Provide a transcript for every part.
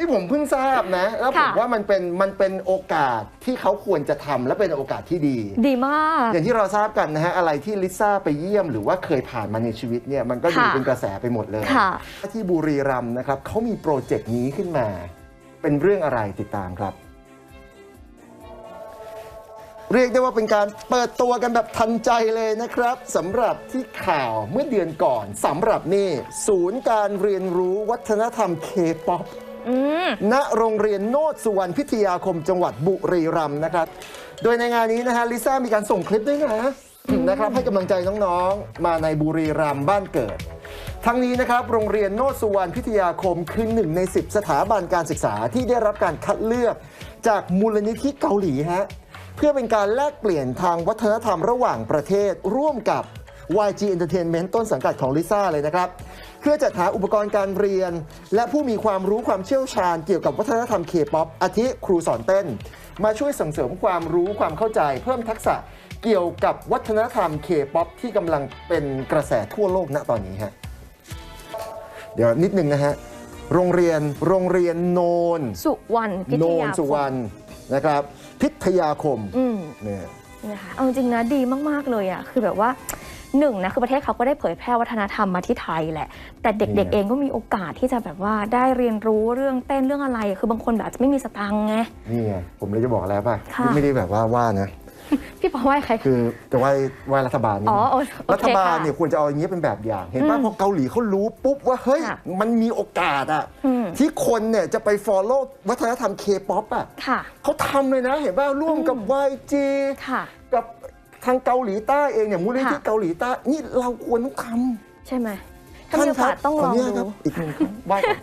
นี่ผมเพิ่งทราบนะ แล้วผมค่ะ ว่ามันเป็นมันเป็นโอกาสที่เขาควรจะทำและเป็นโอกาสที่ดี ดีมาก อย่างที่เราทราบกันนะฮะ อะไรที่ลิซ่าไปเยี่ยมหรือว่าเคยผ่านมาในชีวิตเนี่ยมันก็ดูค่ะเป็นกระแสไปหมดเลยค่ะ ที่บุรีรัมย์นะครับเขามีโปรเจกต์นี้ขึ้นมา เป็นเรื่องอะไรติดตามครับ เรียกได้ว่าเป็นการเปิดตัวกันแบบทันใจเลยนะครับสำหรับที่ข่าวเมื่อเดือนก่อนสำหรับนี่ศูนย์การเรียนรู้วัฒนธรรมเคป๊อปอืม ณโรงเรียนโนดสุวรรณพิทยาคมจังหวัดบุรีรัมย์นะครับ โดยในงานนี้นะฮะลิซ่ามีการส่งคลิปด้วยนะนะครับให้กำลังใจน้องๆ มาในบุรีรัมย์บ้านเกิด ทั้งนี้นะครับโรงเรียนโนดสุวรรณพิทยาคมคือหนึ่งใน 10 สถาบันการศึกษาที่ได้รับการคัดเลือกจากมูลนิธิเกาหลีฮะเพื่อเป็นการแลกเปลี่ยนทางวัฒนธรรมระหว่างประเทศร่วมกับ YG Entertainment ต้นสังกัดของลิซ่าเลยนะครับ เพื่อจัดหาอุปกรณ์การเรียน และผู้มีความรู้ความเชี่ยวชาญเกี่ยวกับวัฒนธรรมเคป๊อปอาทิครูสอนเต้น มาช่วยส่งเสริมความรู้ความเข้าใจเพิ่มทักษะเกี่ยวกับวัฒนธรรมเคป๊อปที่กำลังเป็นกระแสทั่วโลกณตอนนี้ฮะเดี๋ยวนิดนึงนะฮะโรงเรียนโรงเรียนโนนสุวรรณพิโนทนยาสุวรรณนะครับ พิทยาคมอืมเนี่ยนะคะเอาจริงนะดีมาก ๆ เลยอะคือแบบว่า หนึ่งนะคือประเทศเขาก็ได้เผยแพร่วัฒนธรรมมาที่ไทยแหละ แต่เด็กๆเองก็มีโอกาสที่จะแบบว่าได้เรียนรู้เรื่องเต้นเรื่องอะไร คือบางคนแบบอาจจะไม่มีสตังค์ไงนี่ไงผมเลยจะบอกแล้วป่ะค่ะนี่ไม่ได้แบบว่าว่านะ พี่ปอว่าใครคือจะไหว้ไหว้รัฐบาลนี่อ๋อนะโอโอรัเคฐบาลค่ะเนี่ยควรจะเอาอย่างนี้เป็นแบบอย่าง เห็นป่ะอืมพอเกาหลีเขารู้ปุ๊บว่าเฮ้ย ค่ะมันมีโอกาสอะอืม ที่คนเนี่ยจะไป follow วัฒนธรรมเคป๊อปอะค่ะ เขาทำเลยนะ เห็นป่ะร่วมกับ YG ค่ะ กับ ทางเกาหลีใต้เองเนี่ยมูลนิธิค่ะเกาหลีใต้นี่เราควรต้องทใช่ไหมำถ้ามีโอกาสต้องลองขนุญาดูครับอีกหนึ่งครั้งไหว้ก่อน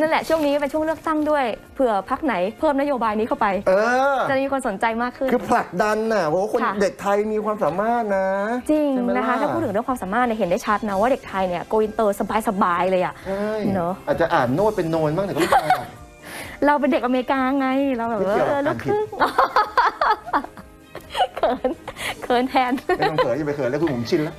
นั่นแหละช่วงนี้เป็นช่วงเลือกตั้งด้วยเผื่อพักไหนเพิ่มนโยบายนี้เข้าไปเออจะมีคนสนใจมากขึ้น คือผลักดันน่ะเพราะว่าคนค่ะเด็กไทยมีความสามารถนะ จริงใช่ไหมนะคะล่ถ้าพูดถึงเรื่องความสามารถเนี่ยเห็นได้ชัดนะว่าเด็กไทยเนี่ยโกอินเตอร์สบายๆเลยอะใช่เนอะอาจจะอ่านโน้ตเป็นโนนบ้างแต่ก็ไม่เป็นไรหรอกเราเป็นเด็กอเมริกาไงเราแบบไม่ว่าเกี่ยวเออลูกครึ่ง เขินแทนไม่ต้องเขินอย่าไปเขินแล้วคุณผมชินแล้ว